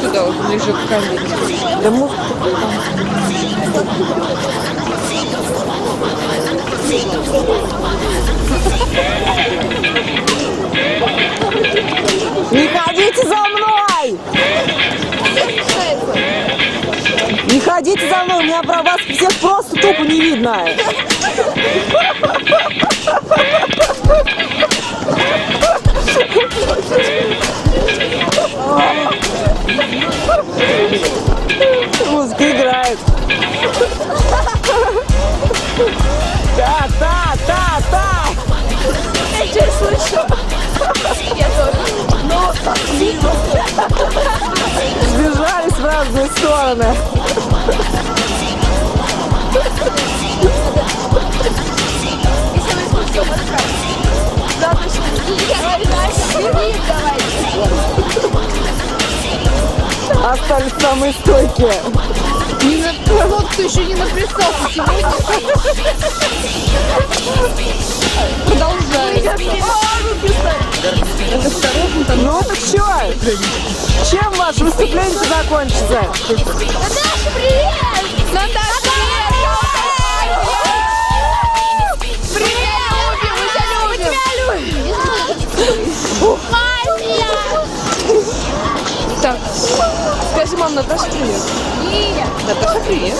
Сюда, вот ближе к камере. Не ходите за мной! Не ходите за мной, у меня про вас всех просто тупо не видно. Давай, давай. Остались самые стойкие. Не на ты еще не наплясался сегодня. Чё? Чем ваше выступление закончится? Наташа, привет! Наташа, привет! Привет, мы тебя любим! Мы тебя любим! Так, скажи, мам, Наташа, привет. Нет! Наташа, привет.